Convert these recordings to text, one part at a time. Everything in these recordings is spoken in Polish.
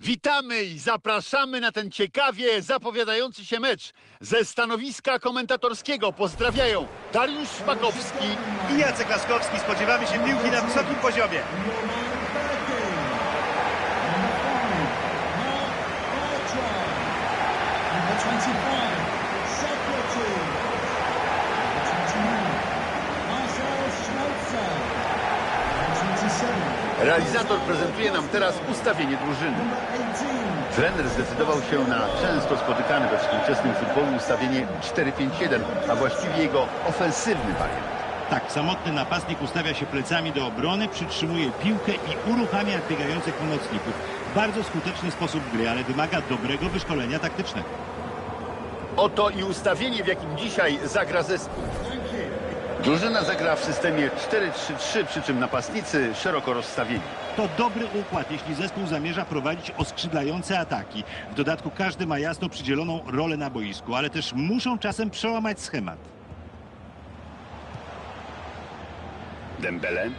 Witamy i zapraszamy na ten ciekawie zapowiadający się mecz. Ze stanowiska komentatorskiego pozdrawiają Dariusz Szpakowski i Jacek Laskowski. Spodziewamy się piłki na wysokim poziomie. Realizator prezentuje nam teraz ustawienie drużyny. number 18, Trener zdecydował się na często spotykane we współczesnym futbolu ustawienie 4-5-1, a właściwie jego ofensywny wariant. Tak, samotny napastnik ustawia się plecami do obrony, przytrzymuje piłkę i uruchamia biegających pomocników. Bardzo skuteczny sposób gry, ale wymaga dobrego wyszkolenia taktycznego. Oto i ustawienie, w jakim dzisiaj zagra zespół. Drużyna zagra w systemie 4-3-3, przy czym napastnicy szeroko rozstawieni. To dobry układ, jeśli zespół zamierza prowadzić oskrzydlające ataki. W dodatku każdy ma jasno przydzieloną rolę na boisku, ale też muszą czasem przełamać schemat. Dembele.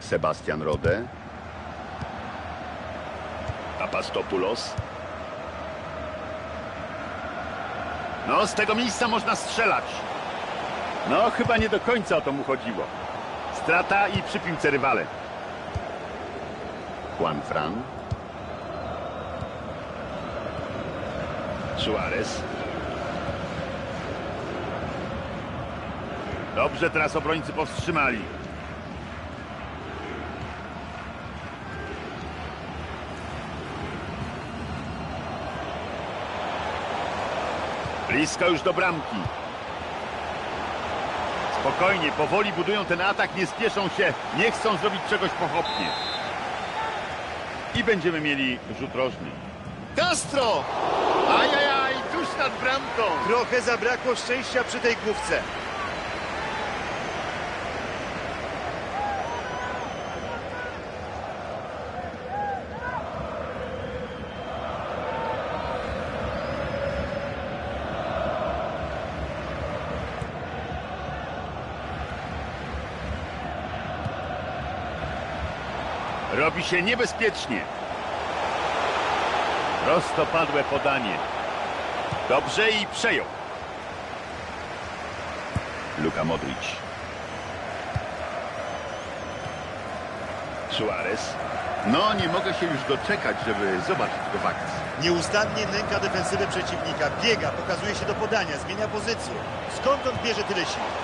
Sebastian Rode. Apastopoulos. No, z tego miejsca można strzelać. No, chyba nie do końca o to mu chodziło. Strata i przy piłce rywale. Juan Fran. Suarez. Dobrze teraz obrońcy powstrzymali. Blisko już do bramki. Spokojnie, powoli budują ten atak, nie spieszą się, nie chcą zrobić czegoś pochopnie. I będziemy mieli rzut rożny. Castro! Ajajaj, tuż nad bramką. Trochę zabrakło szczęścia przy tej główce. Robi się niebezpiecznie. Prostopadłe podanie. Dobrze i przejął. Luka Modric. Suarez. No, nie mogę się już doczekać, żeby zobaczyć go w akcji. Nieustannie nęka defensywę przeciwnika. Biega, pokazuje się do podania, zmienia pozycję. Skąd on bierze tyle sił?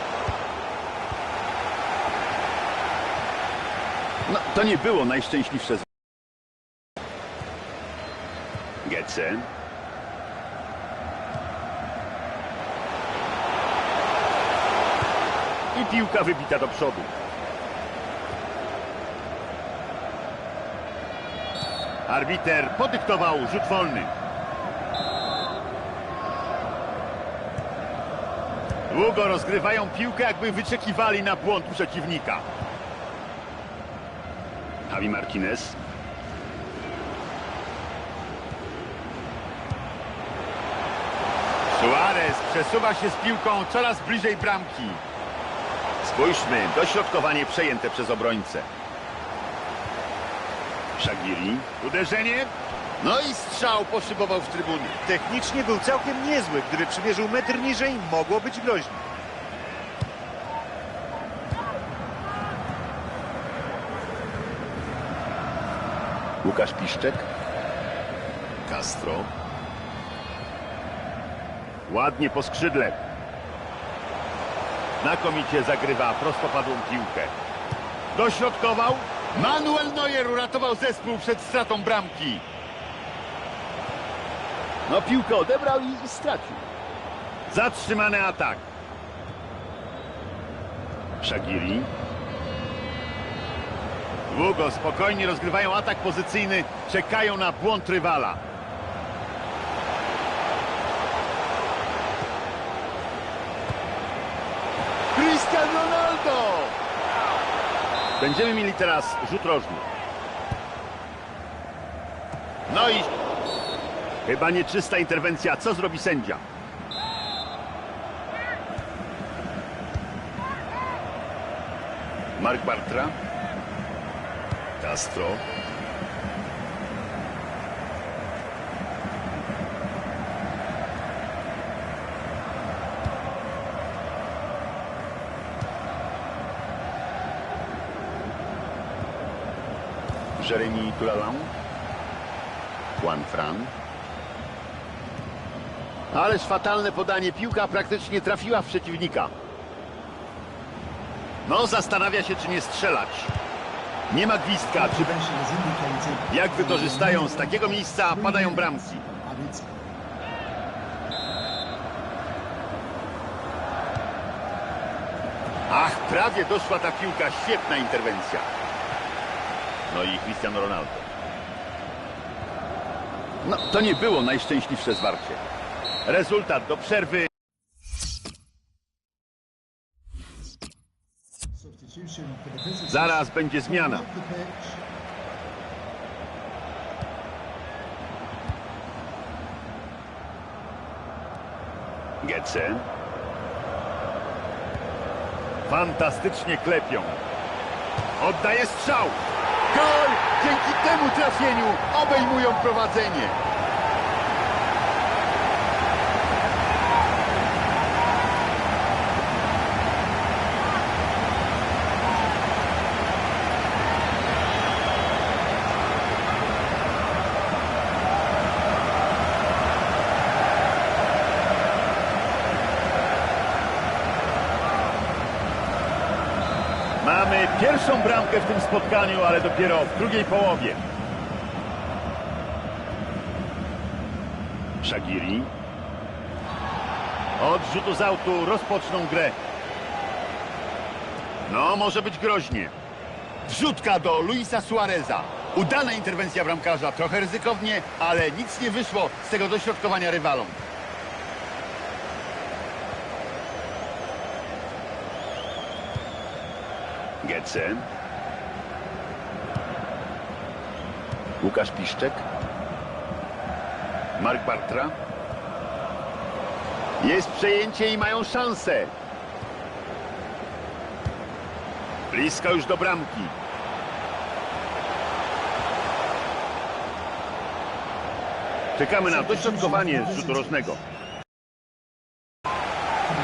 No, to nie było najszczęśliwsze z... Getze. I piłka wybita do przodu. Arbiter podyktował rzut wolny. Długo rozgrywają piłkę, jakby wyczekiwali na błąd przeciwnika. Javi Martinez. Suarez przesuwa się z piłką coraz bliżej bramki. Spójrzmy, dośrodkowanie przejęte przez obrońcę. Shagiri. Uderzenie. No i strzał poszybował w trybuny. Technicznie był całkiem niezły. Gdyby przymierzył metr niżej, mogło być groźnie. Łukasz Piszczek. Castro. Ładnie po skrzydle. Znakomicie zagrywa prostopadłą piłkę. Dośrodkował. Manuel Neuer uratował zespół przed stratą bramki. No piłkę odebrał i, stracił. Zatrzymany atak. Shagiri. Długo, spokojnie rozgrywają atak pozycyjny, czekają na błąd rywala. Cristiano Ronaldo! Będziemy mieli teraz rzut rożny. No i chyba nieczysta interwencja. Co zrobi sędzia? Mark Bartra. Castro. Jeremy Tulalan. Juan Fran. Ależ fatalne podanie. Piłka praktycznie trafiła w przeciwnika. No, zastanawia się, czy nie strzelać. Nie ma gwizdka. Jak wykorzystają z takiego miejsca, padają bramki. Ach, prawie doszła ta piłka. Świetna interwencja. No i Cristiano Ronaldo. No, to nie było najszczęśliwsze zwarcie. Rezultat do przerwy. Zaraz będzie zmiana. Gece. Fantastycznie klepią. Oddaje strzał. Gol! Dzięki temu trafieniu obejmują prowadzenie. Mamy pierwszą bramkę w tym spotkaniu, ale dopiero w drugiej połowie. Shagiri. Od rzutu z autu rozpoczną grę. No, może być groźnie. Wrzutka do Luisa Suareza. Udana interwencja bramkarza, trochę ryzykownie, ale nic nie wyszło z tego dośrodkowania rywalom. Gece. Łukasz Piszczek. Mark Bartra. Jest przejęcie i mają szansę. Blisko już do bramki. Czekamy na dośrodkowanie z rzutu rożnego.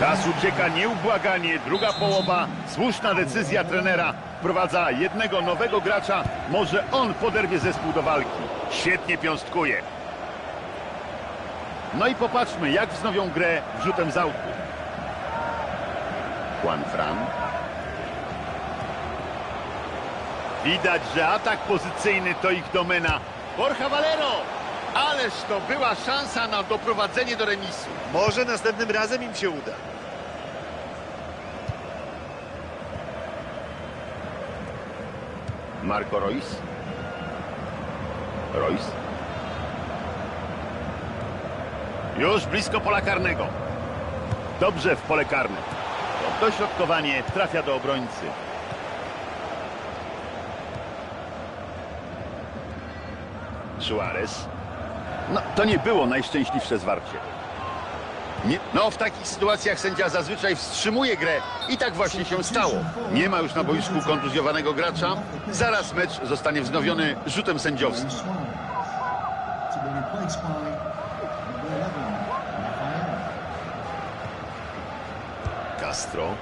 Czas ucieka nieubłaganie. Druga połowa. Słuszna decyzja trenera. Wprowadza jednego nowego gracza. Może on poderwie zespół do walki. Świetnie piąstkuje. No i popatrzmy, jak wznowią grę rzutem z autu. Juan Fran. Widać, że atak pozycyjny to ich domena. Borja Valero! Ależ to była szansa na doprowadzenie do remisu. Może następnym razem im się uda. Marco Reus. Reus. Już blisko pola karnego. Dobrze w pole karne. To dośrodkowanie trafia do obrońcy. Suarez. No, to nie było najszczęśliwsze zwarcie. Nie, no, w takich sytuacjach sędzia zazwyczaj wstrzymuje grę i tak właśnie się stało. Nie ma już na boisku kontuzjowanego gracza. Zaraz mecz zostanie wznowiony rzutem sędziowskim. Suarez to be replaced by number 11, Rafael. Castro.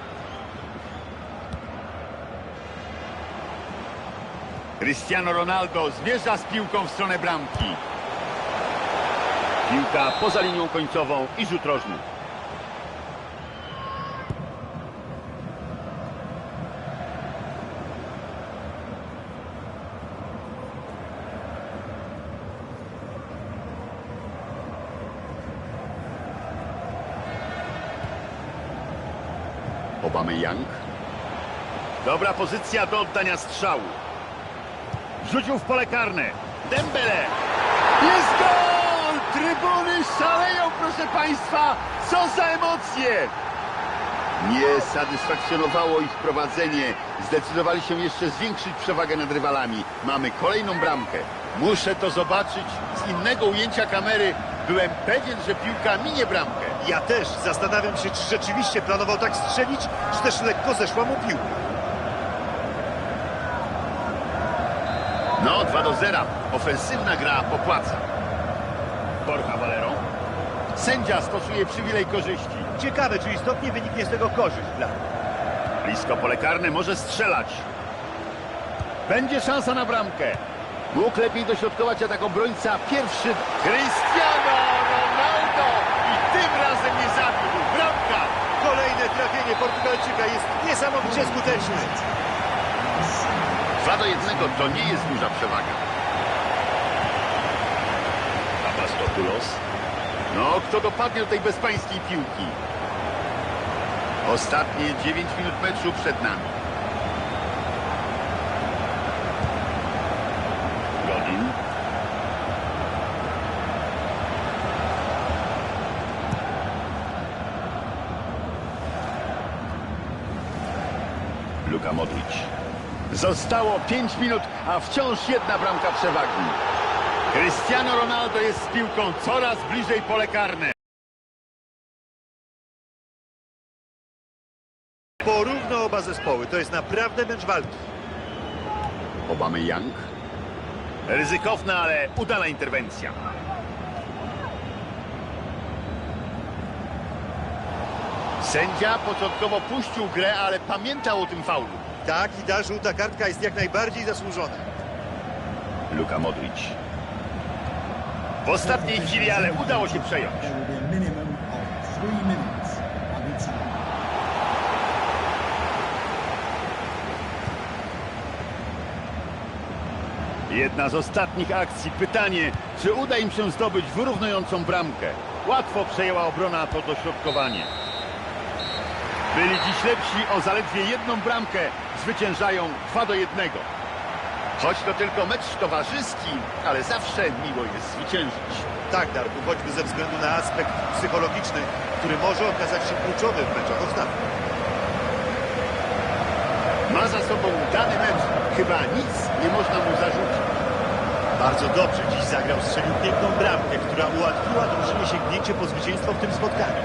Cristiano Ronaldo zmierza z piłką w stronę bramki. Piłka poza linią końcową i rzut rożny. Obamy Young. Dobra pozycja do oddania strzału. Rzucił w pole karne. Dembele. Jest gol! Trybuny szaleją, proszę Państwa. Co za emocje! Nie satysfakcjonowało ich prowadzenie. Zdecydowali się jeszcze zwiększyć przewagę nad rywalami. Mamy kolejną bramkę. Muszę to zobaczyć z innego ujęcia kamery. Byłem pewien, że piłka minie bramkę. Ja też zastanawiam się, czy rzeczywiście planował tak strzelić, czy też lekko zeszła mu piłka. No, 2 do 0. Ofensywna gra popłaca. Borja Valero. Sędzia stosuje przywilej korzyści. Ciekawe, czy istotnie wyniknie z tego korzyść dla. Blisko pole karne może strzelać. Będzie szansa na bramkę. Mógł lepiej dośrodkować, a tak obrońca pierwszy Cristiano Ronaldo i tym razem nie zawiódł. Bramka! Kolejne trafienie Portugalczyka jest niesamowicie skuteczne. 2 do 1 to nie jest duża przewaga. Papastopoulos. No, kto dopadnie do tej bezpańskiej piłki? Ostatnie 9 minut meczu przed nami. Godin. Luka Modric. Zostało 5 minut, a wciąż jedna bramka przewagi. Cristiano Ronaldo jest z piłką coraz bliżej pole karne. Porówno oba zespoły. To jest naprawdę mecz walki. Obamy Young. Ryzykowna, ale udana interwencja. Sędzia początkowo puścił grę, ale pamiętał o tym faulu. Tak, i ta żółta kartka jest jak najbardziej zasłużona. Luka Modric. W ostatniej chwili, ale udało się przejąć. Jedna z ostatnich akcji. Pytanie, czy uda im się zdobyć wyrównującą bramkę? Łatwo przejęła obrona to dośrodkowanie. Byli dziś lepsi o zaledwie jedną bramkę. Zwyciężają 2 do 1. Choć to tylko mecz towarzyski, ale zawsze miło jest zwyciężyć. Tak, Darku, choćby ze względu na aspekt psychologiczny, który może okazać się kluczowy w meczach ostatnich. Ma za sobą dany mecz. Chyba nic nie można mu zarzucić. Bardzo dobrze dziś zagrał, strzelił piękną bramkę, która ułatwiła drużynie sięgnięcie po zwycięstwo w tym spotkaniu.